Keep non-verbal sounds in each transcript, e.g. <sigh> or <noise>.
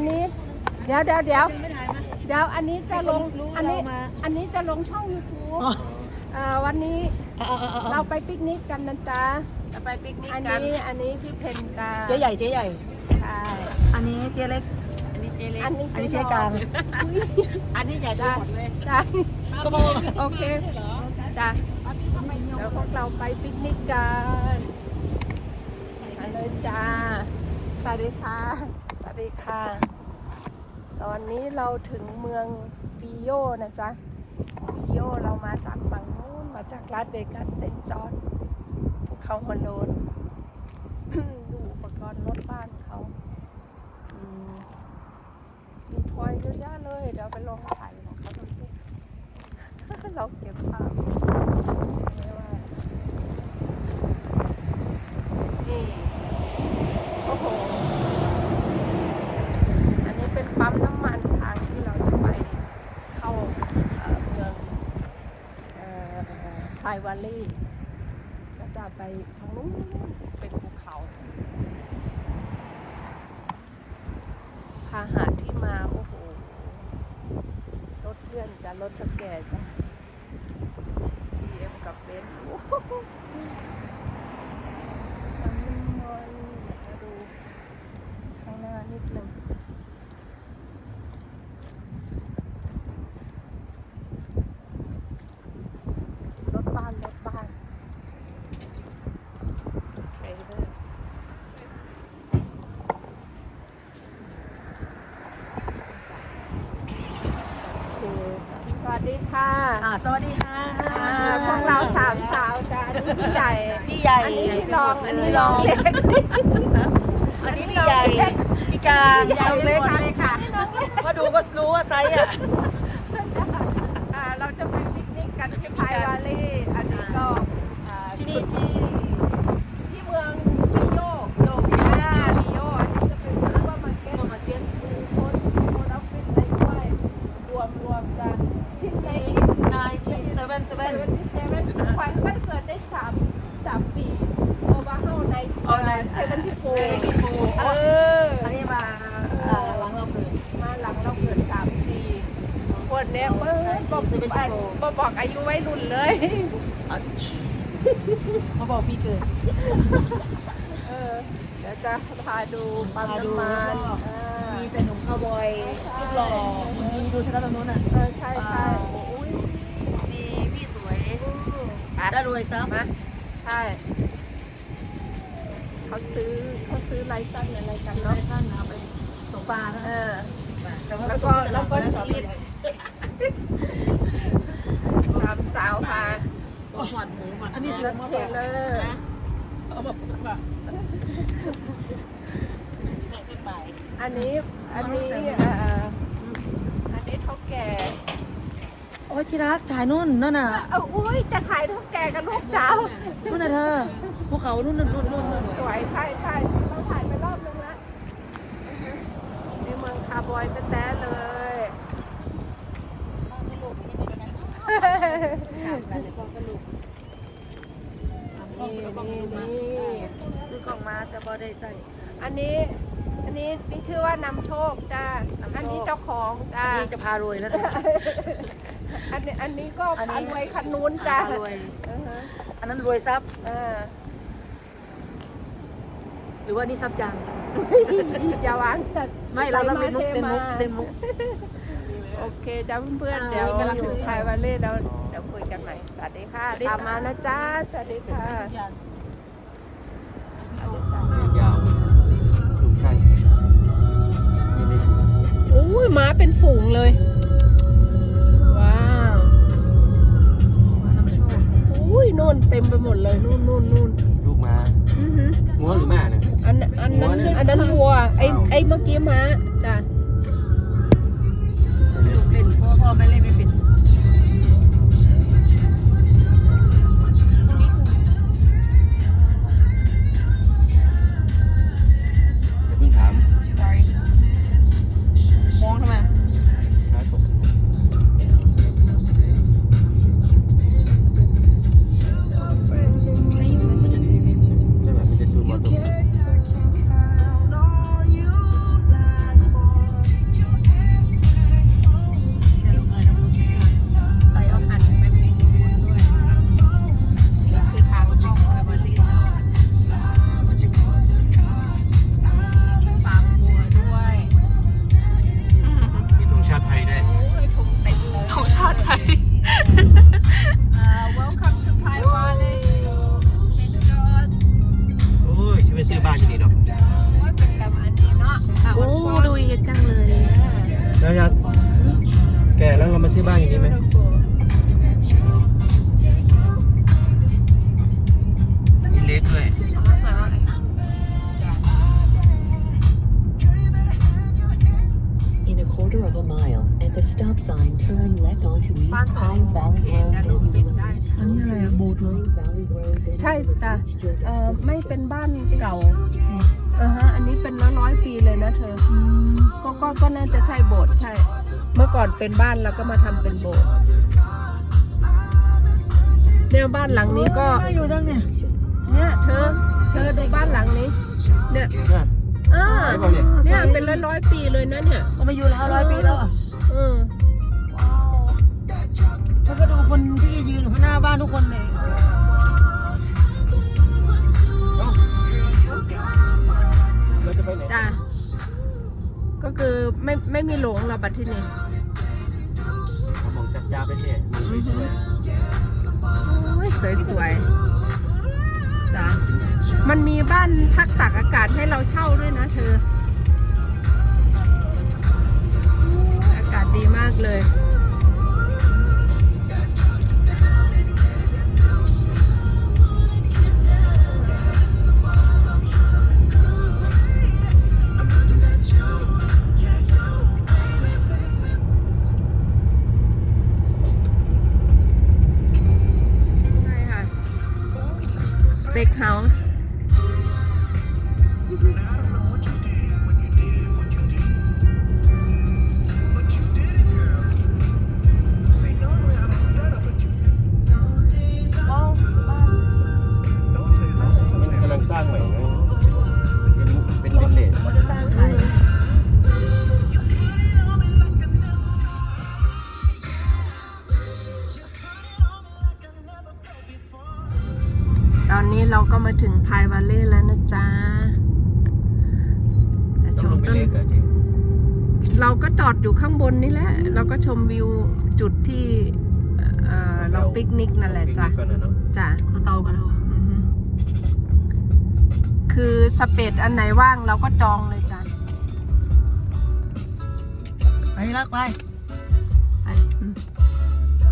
นนี้ เดี๋ยวเดี๋ยวเดี๋ยวไม่ถ่ายมาเดี๋ยวอันนี้จะลงให้คนรู้ว่าอันนี้เรามาอันนี้จะลงช่อง YouTube อ๋อเอ่อวันนี้เอาเอาเอาเอาเราไปปิกนิกกันนะจ๊ะจะไปปิกนิกอันกันนี้อันนี้พี่เพนกาเจ๊ใหญ่เจ๊ใหญ่ ใช่อันนี้เจ๊เล็ก อันนี้เจเล็กอันนี้อันนี้เจ๊กลางอันนี้ใหญ่ไปหมดเลยจ้ะก็บอกว่าโอเคจ้ะเดี๋ยวพวกเราไปปิกนิกกันมาเลยจ้าสวัสดีค่ะสวัส ดีค่ะ ตอนนี้เราถึงเมืองปิโยนะจ๊ะปิโยเรามาจากฝั่งนู้นมาจากลาสเวกัสเซนจอนภูเขาฮอลโลนดูอุปกรณ์รถบ้านเขา มีทอยเยอะแยะเลย เดี๋ยวไปลองถ่ายของเขาดูสิ เราเก็บภาพไม่ว่านี่โอ้โห อันนี้เป็นปั๊มน้ำมันทางที่เราจะไปเข้าเอ่อเมืองไทย วาลีก็จะไปทางนู้นเป็นภูเขาพาหะที่มา โอ้โห รถเพื่อนจะรถกระแก่จ้ะ BM กับเบนซ์โอ้โหน้ำมันมาดูข้างหน้านิดหนึ่ง รถบ้าน รถบ้านเทรลเลอร์โอเคสวัสดี ค่ะอ่าสวัสดีค่ะอ่าพวกเราสามสาวจ้าอันนี้พี่ใหญ่ พี่ใหญ่อันนี้พี่รอง อันนี้พี่รรอองงเล็กอันนี้พี่ใหญ่พี่กลางใหญ่น้องไปเล็กหมดเลยค่ะก็ดูก็รู้ว่าไซส์อะอ่าเราจะไปปิกนิกกันที่พายวาลีอันนี้ก็อ่าที่นี่ที่ที่เมืองมิโย โลก อ่ามิโยอันนี้จะเป็นซูเปอร์มาร์เก็ต ซูเปอร์มาร์เก็ต มีคนคนออฟฟิศไปด้วยรวมรวมจะสิ้นใน นายชีเซเว่นเซ เซ เว่น เว่นที่เซเว่นขวัญมันเกิดได้สามสามปีโอวาเฮาในเซเว่นที่โฟเออ อันนี้มาอ่าหลังเราเกิด มาหลังเราเกิดสามปี คนเนี้ยเบิ้ลบอกบอกบอกอายุไว้รุ่นเลยอะเขาบอกพี่เกิดเออเดี๋ยวจะพาดูปั๊มพาดูน้ำมันแล้วก็อ่ามีแต่หนุ่มคาวบอยรูปหล่อคนนี้ดูชนะตรงนู้นอะเออใช่ใช่โอ้ยดีพี่สวยไปได้รวยซับมาใช่เขาซื้อเขาซื้อไลเซนส์อะไรกันน้อเนาะงสั้นเอาไปตกปลานะเออแต่ว่าแล้วก็แล้วก็ชีส สามสาวพาตัวหอดหมูหอดอันนี้รถเทรลเลอร์เอาแบบแบบขึ้นไปอันนี้อันนี้เอ่ออันนี้เท่าแก่โอ้ยที่รักถ่ายนู่นนั่นน่ะเอออุ้ยจะถ่ายเท่าแก่กับลูกสาวนู่นน่ะเธอภูเขานู่นนู่นนู่นนู่นนู่นสวยใช่ใช่เราถ่ายไปรอบนึงแล้วอือฮึนี่เมืองคาร์บอยแต้ๆเลย กล้องเอากล้องให้ลูกมานี่ซื้อกล้องมาแต่พอได้ใส่ อันนี้ อันนี้นี่ชื่อว่านำโชคจ้า นำโชค อันนี้เจ้าของจ้าอันนี้จะพารวยแล้วนะ อันนี้อันนี้ก็อันนี้ อันไว้คันนู้นจ้าพารวย อือฮะอันนั้นรวยซับเออหรือว่านี่ซับจัง อย่าวางสัตว์ไม่เราเราเป็นมุกใส่เป็นมามุกทเป็นมุก โอเคจ้าเพื่อนๆอ่าเดี๋ยวกำลังอยู่ไทยวันเล่แล้วเดี๋ยวคุยกันใหม่สวัสดีค่ะสวัสดีตาค่ะมมานะจ้าสวัสดีค่ะอย่างยาวถูกใช่ไม่ได้ถูกอุ้ยม้าเป็นฝูงเลย ว้าวอุ้ยนู่นเต็มไปหมดเลยนู่นนู่นนู่นลูกม้าอือหืองัวหรือม้าเนี่ยอันอันนั้นอันนั้นวัวไอไอเมื่อกี้ม้า ไปซื้อบ้านอยู่นี่นี้เนาะโอ้ดูเฮ็ดจังเลยแล้วจะแก่แล้วเรามาซื้อบ้านอย่างนี้ไหมมีเล็กด้วย at the stop sign, turn left onto East บ้านสอง Pine Valley เขต Road, นะ then ลูก you ปิด will ได้ reach อันนี้อะไรอะโบสถ์เหรอ Pine Valley Road, then ใช่ you will จ้ะ reach your เอ่อ ไม่เป็น destination. บ้านเก่าอ่าฮะ อันนี้เป็นร้อยร้อยๆปีเลยนะเธออก็ก็ก็น่าจะใช่โบสถ์ใช่ เมื่อก่อนเป็นบ้านแล้วก็มาทำเป็นโบสถ์เนี่ยบ้านหลังนี้ก็น่าอยู่ดังเนี่ยเนี่ยเธอ เธอดูบ้านหลังนี้ เนี่ยน่ะอ่าใช่เปล่าเนี่ยเนี่ยเป็นร้อยร้อยๆปีเลยนะเนี่ยเรามาอยู่แล้วร้อยปีแล้วอะอืมแล้วก็ดูคนที่ยืนอยู่ข้างหน้าบ้านทุกคนเลยเอ้าเราจะไปไหนจ้ะก็คือไม่ไม่มีหลงหรอกบัดที่นี่เรามองจับจ้าไปเที่ยวมีสวยโอ้ยสวยๆจ้ะ มันมีบ้านพักตากอากาศให้เราเช่าด้วยนะเธอ อากาศดีมากเลยใช่ค่ะสเต็กเฮาส์ มาถึงพายวาเล่แล้วนะจ๊ะชต้องลมงไปต้นเล็กเหรอจีเราก็จอดอยู่ข้างบนนี่แหละ เราก็ชมวิวจุดที่เอ่อเราปิกนิกนั่นแหละจ้ะปิกนิกก่อนนะเนาะจ้ะมาเตากันแล้วอือฮึคือสเปดอันไหนว่างเราก็จองเลยจ้ะไปรักไปไป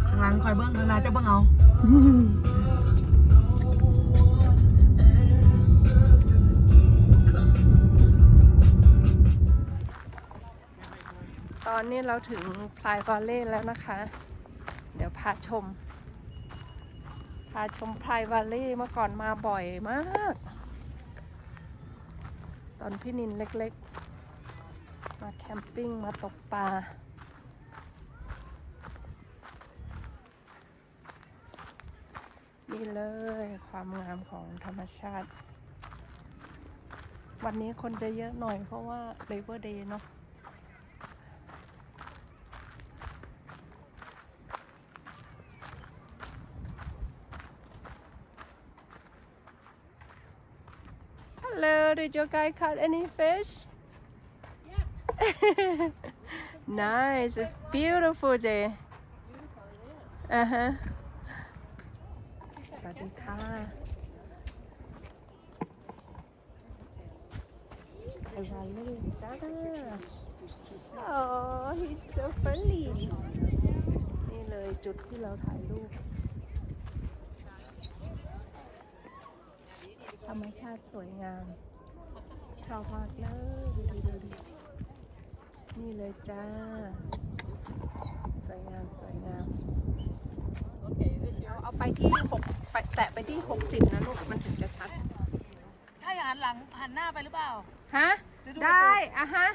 ข้างหลังคอยเบิ้งข้างหน้าจะเบิ้งเอา อนนี้เราถึงพลายวาเล่แล้วนะคะ เดี๋ยวพาชม พาชมพลายวาเล่เมื่อก่อนมาบ่อยมาก ตอนพี่นินเล็กๆ มาแคมปิ้งมาตกปลานี่เลยความงามของธรรมชาติ วันนี้คนจะเยอะหน่อยเพราะว่า Labor Day เนาะ Hello, did your guy catch any fish? Yeah. <laughs> nice, it's beautiful day. Uh huh. สวัสดีค่ะไปวันเลยจ้า Oh, he's so friendly. นี่เลยจุดที่เราถ่ายรูป ธรรมชาติสวยงาม ชอบมากเลยดูดูดูดูนี่เลยจ้า สวยงามสวยงามเอาเอาไปที่หกไปแตะไปที่หกสิบนะลูกมันถึงจะชัด ถ้าอย่าหันหลังหันหน้าไปหรือเปล่า ฮะ ได้อะฮะ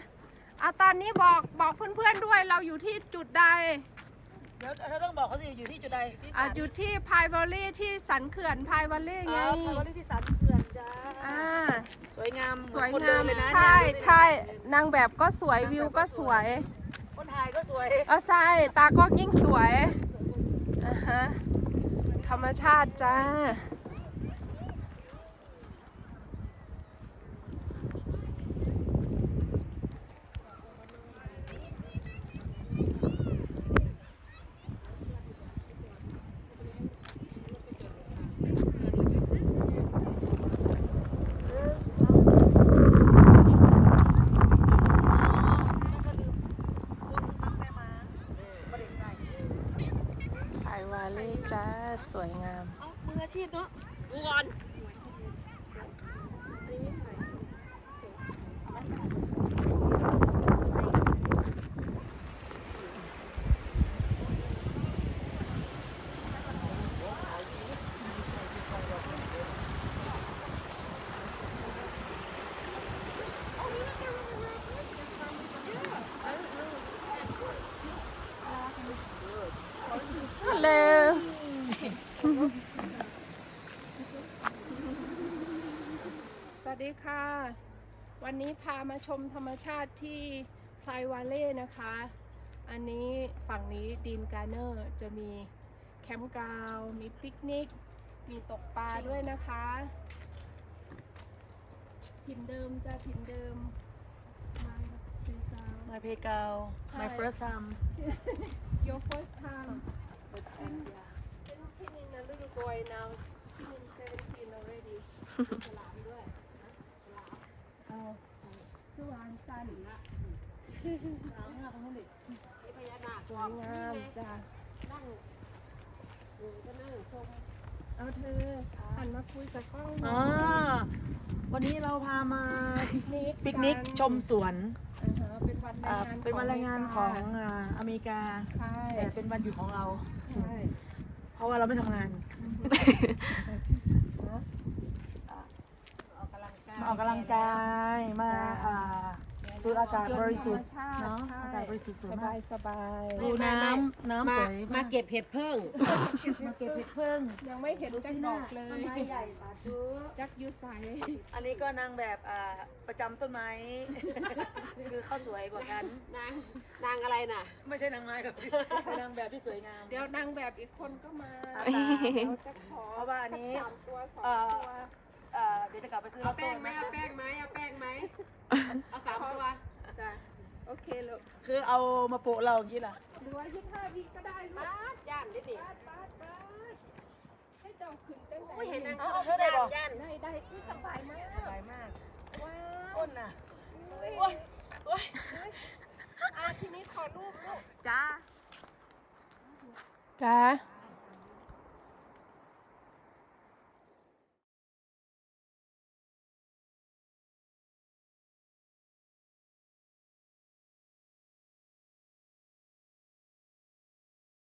เอาตอนนี้บอกบอกเพื่อนๆด้วยเราอยู่ที่จุดใด เดี๋ยวเธอต้องบอกเขาสิอยู่ที่จุดใดอะอยู่ที่พาย v อล l ีที่สันเขื่อนพาย v อล l ีไงอ่าพาวันที่สันเขื่อนจ้าอ่า สวยงามสวยเหมือนคนงาเดิมนเลยนะใช่เนี่ยใช่นางแบบก็สวยวิวก็สวย คนถ่ายก็สวยก็ใช่ตาก็ยิ่งสวยอ่าฮะธรรมชาติจ้า ค่ะ วันนี้พามาชมธรรมชาติที่พลายวาเล่นะคะ อันนี้ฝั่งนี้ดีนการ์เนอร์จะมีแคมป์กราวด์มีปิกนิก มีตกปลาด้วยนะคะถิ่นเดิมจะถิ่นเดิม มาเป็นกราว My playground my first time Your first time since since being a little boy now being 17 already ฉลามด้วยนะฉลามเอาคือวาน สั้นละนี่พญานาคสวยงามจ้ะนั่งอยู่ก็นั่งชมเอาเธอหันมาคุยกับกล้องหน่อ๋ออยวันนี้เราพามาปิกนิกปิกนิกชมสวนอ่าฮะเป็นวันแรอ่างงานเป็นวันแรงงานของอ่าอเมริกาใช่แต่เป็นวันหยุดของเรา ใช่เพราะว่าเราไม่ทำงาน ออกกำลังกายมาออกกำลังกายมาอ่า สูดอากาศบริสุทธิ์ธรรมชเนาะใช่อากาศบริสุทธิ์สวยสมาบากยสบายดูน้ำน้ำมาสวยมาเก็บเห็ดเพิ่ง มาเก็บเห็ดเพิ่งยังไม่เห็นจังดอกเลต้นย ไม้ใหญ่สาธุจักอยูใสอันนี้ก็นางแบบอ่าประจำต้นไม้ คือเขาสวยกว่ากัน นาง นางอะไรน่ะ ไม่ใช่นางไม้กับเป็นนางแบบที่สวยงาม เดี๋ยวนางแบบอีกคนก็มาอ่าเราจะขอเพราะว่าอันนี้สักสามตัวสองเอ่อ ตัว เอ่อเดี๋ยวจะกลับไปซื้อลเอาอตแป้โต้งไหมนะเอาแป้งไหมเอาแป้งไหมเอาสามตัวจ้ะโอเคลูกคือเอามาโปะเราอย่างนี้ล่ะหรือว่ายี่ห้าวิก็ได้ลูกปาดย่านดิดิบาดบาดบาดให้เจ้าขึ้นจังไหนโอ้ยเห็นนางเอาเอาเธอได้บอกย่านได้ได้คือสบายมากสบายมากว้าวอ้นน่ะโอ้ยโอ้ยอะทีนี้ขอรูปลูกจ้าจ้า